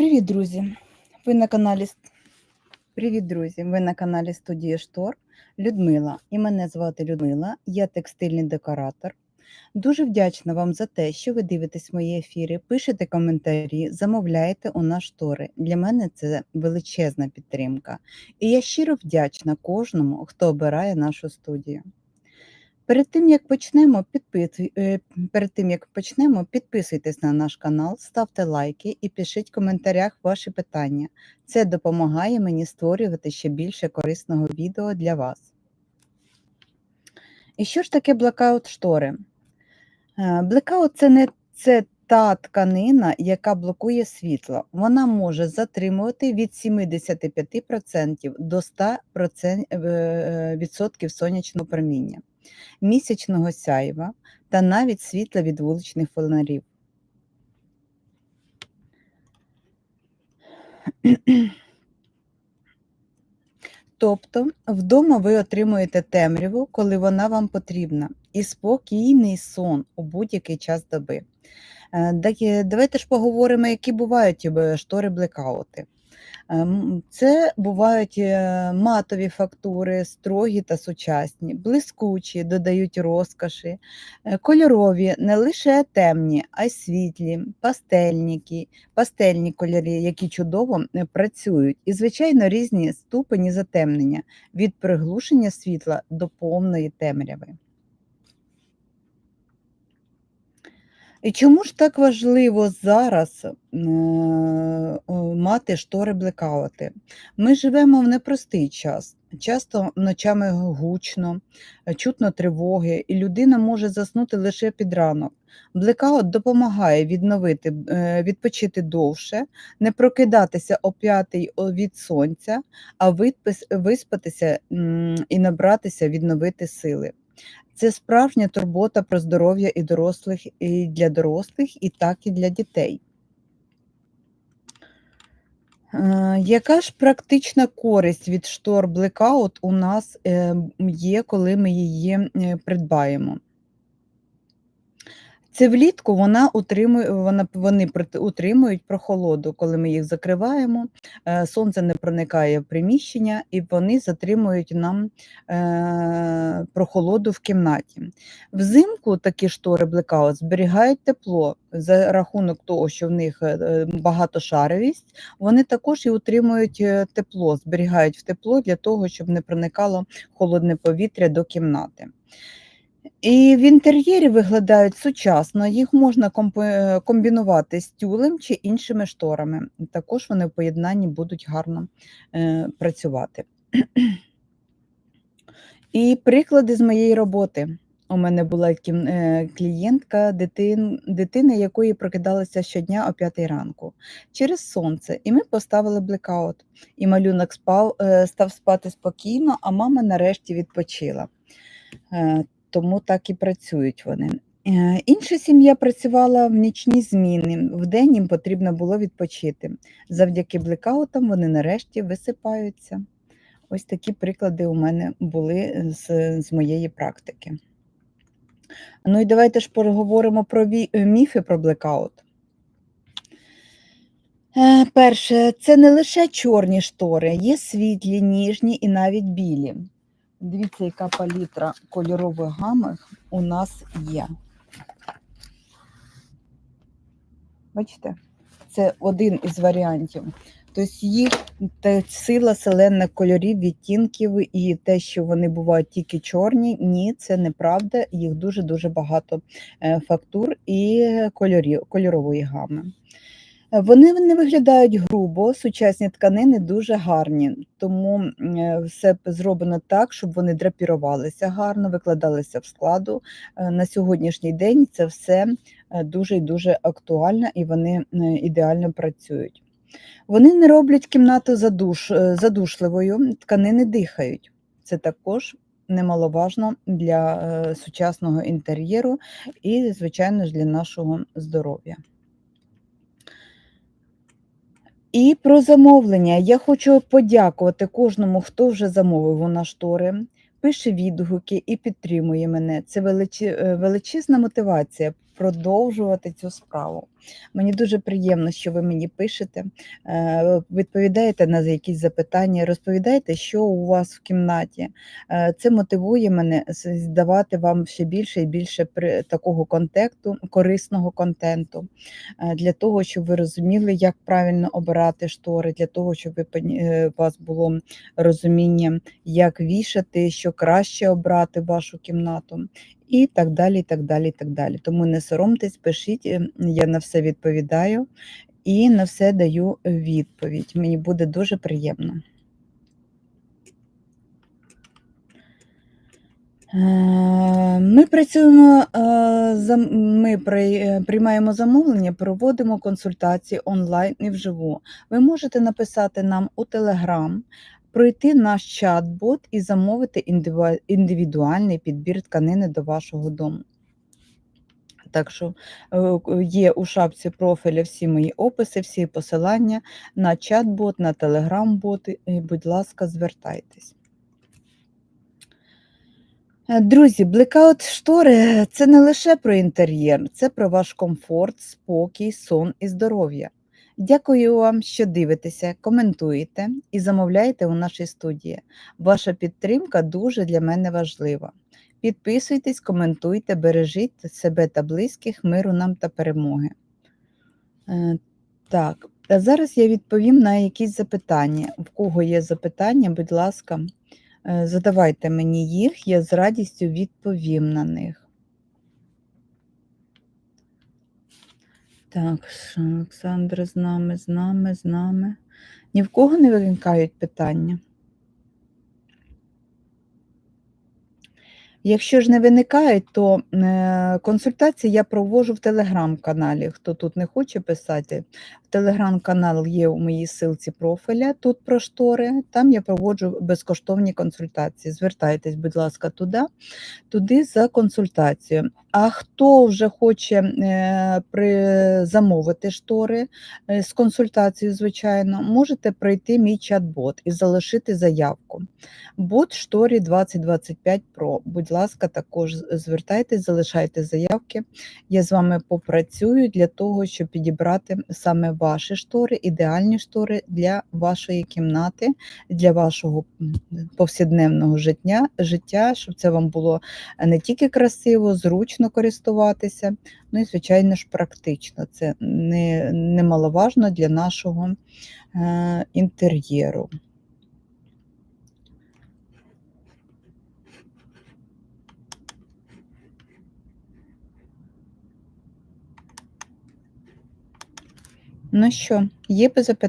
Привіт, друзі! Ви на каналі Привіт, друзі! Ви на каналі студії Штор Людмила. І мене звати Людмила, я текстильний декоратор. Дуже вдячна вам за те, що ви дивитесь мої ефіри, пишете коментарі, замовляєте у нас штори. Для мене це величезна підтримка. І я щиро вдячна кожному, хто обирає нашу студію. Перед тим як почнемо, підпис... е, перед тим як почнемо, підписуйтесь на наш канал, ставте лайки і пишіть в коментарях ваші питання. Це допомагає мені створювати ще більше корисного відео для вас. І що ж таке блекаут штори? Е, Блекаут це не це та тканина, яка блокує світло. Вона може затримувати від 75% до 100% е, сонячного проміння місячного сяйва та навіть світла від вуличних фонарів. Тобто вдома ви отримуєте темряву, коли вона вам потрібна, і спокійний сон у будь-який час доби. Е, Давайте ж поговоримо, які бувають е, штори блекаути. Ем, Це бувають е, матові фактури, строгі та сучасні, блискучі, додають розкоші, е, кольорові, не лише темні, а й світлі, пастельніки, пастельні кольори, які чудово е, працюють, і, звичайно, різні ступені затемнення від приглушення світла до повної темряви. І чому ж так важливо зараз е, мати штори блекаути? Ми живемо в непростий час. Часто ночами гучно, е, чутно тривоги, і людина може заснути лише під ранок. Блекаут допомагає відновити, е, відпочити довше, не прокидатися о п'ятий від сонця, а виспатися і набратися, відновити сили. Це справжня турбота про здоров'я і дорослих, і для дорослих, і так і для дітей. Е, Яка ж практична користь від штор Blackout у нас е, є, коли ми її е, придбаємо? Це влітку вона утримує, вона, вони утримують прохолоду, коли ми їх закриваємо, е, сонце не проникає в приміщення і вони затримують нам е, прохолоду в кімнаті. Взимку такі штори блекаут зберігають тепло за рахунок того, що в них е, багатошаровість, вони також і утримують тепло, зберігають в тепло для того, щоб не проникало холодне повітря до кімнати. І в інтер'єрі виглядають сучасно, їх можна е, комбінувати з тюлем чи іншими шторами. Також вони в поєднанні будуть гарно е, працювати. І приклади з моєї роботи. У мене була е, клієнтка, дитин, дитина якої прокидалася щодня о 5 ранку через сонце, і ми поставили блекаут. І малюнок спав, е, став спати спокійно, а мама нарешті відпочила. Тому так і працюють вони. Е, Інша сім'я працювала в нічні зміни. Вдень їм потрібно було відпочити. Завдяки блекаутам вони нарешті висипаються. Ось такі приклади у мене були з, з моєї практики. Ну і давайте ж поговоримо про е, міфи про блекаут. Е, Перше, це не лише чорні штори, є світлі, ніжні і навіть білі. Дивіться, яка палітра кольорових гамах у нас є. Бачите? Це один із варіантів. Тобто їх сила селенних кольорів, відтінків і те, що вони бувають тільки чорні, ні, це неправда. Їх дуже-дуже багато е, фактур і кольорів, кольорової гами. Вони не виглядають грубо, сучасні тканини дуже гарні, тому е, все зроблено так, щоб вони драпірувалися гарно, викладалися в складу. Е, На сьогоднішній день це все е, дуже і дуже актуально і вони ідеально працюють. Вони не роблять кімнату задуш, задушливою, тканини дихають. Це також немаловажно для сучасного інтер'єру і, звичайно ж, для нашого здоров'я. І про замовлення. Я хочу подякувати кожному, хто вже замовив у нас штори, пише відгуки і підтримує мене. Це е, величезна мотивація продовжувати цю справу. Мені дуже приємно, що ви мені пишете, е, відповідаєте на якісь запитання, розповідаєте, що у вас в кімнаті. Е, Це мотивує мене з- давати вам ще більше і більше такого контенту, корисного контенту, е, для того, щоб ви розуміли, як правильно обирати штори, для того, щоб у вас було розуміння, як вішати, що краще обрати вашу кімнату. І так далі, і так далі, і так далі. Тому не соромтесь, пишіть, е, я на все відповідаю і на все даю відповідь. Мені буде дуже приємно. Е, Ми працюємо, е, ми е, приймаємо замовлення, проводимо консультації онлайн і вживу. Ви можете написати нам у Telegram, пройти наш чат-бот і замовити індивідуальний підбір тканини до вашого дому. Так що е, є у шапці профіля всі мої описи, всі посилання на чат-бот, на телеграм-боти. І, Будь ласка, звертайтесь. Е, Друзі, блекаут штори це не лише про інтер'єр, це про ваш комфорт, спокій, сон і здоров'я. Дякую вам, що дивитеся, коментуєте і замовляєте у нашій студії. Ваша підтримка дуже для мене важлива. Підписуйтесь, коментуйте, бережіть себе та близьких, миру нам та перемоги. Е, Так, а зараз я відповім на якісь запитання. В кого є запитання, будь ласка, е, задавайте мені їх, я з радістю відповім на них. Так, що, Олександр з нами, з нами, з нами. Ні в кого не виникають питання? Якщо ж не виникають, то е, консультації я проводжу в телеграм-каналі. Хто тут не хоче писати, в телеграм-канал є у моїй силці профіля, тут про штори. Там я проводжу безкоштовні консультації. Звертайтесь, будь ласка, туди, туди за консультацією. А хто вже хоче е, при, замовити штори е, з консультацією, звичайно, можете пройти мій чат-бот і залишити заявку. Бот шторі 2025 Pro. Будь ласка, також звертайтесь, залишайте заявки. Я з вами попрацюю для того, щоб підібрати саме ваші штори, ідеальні штори для вашої кімнати, для вашого повсякденного життя, життя, щоб це вам було не тільки красиво, зручно користуватися, ну і, звичайно ж, практично. Це не, немаловажно для нашого е, інтер'єру. Ну що, є запитання?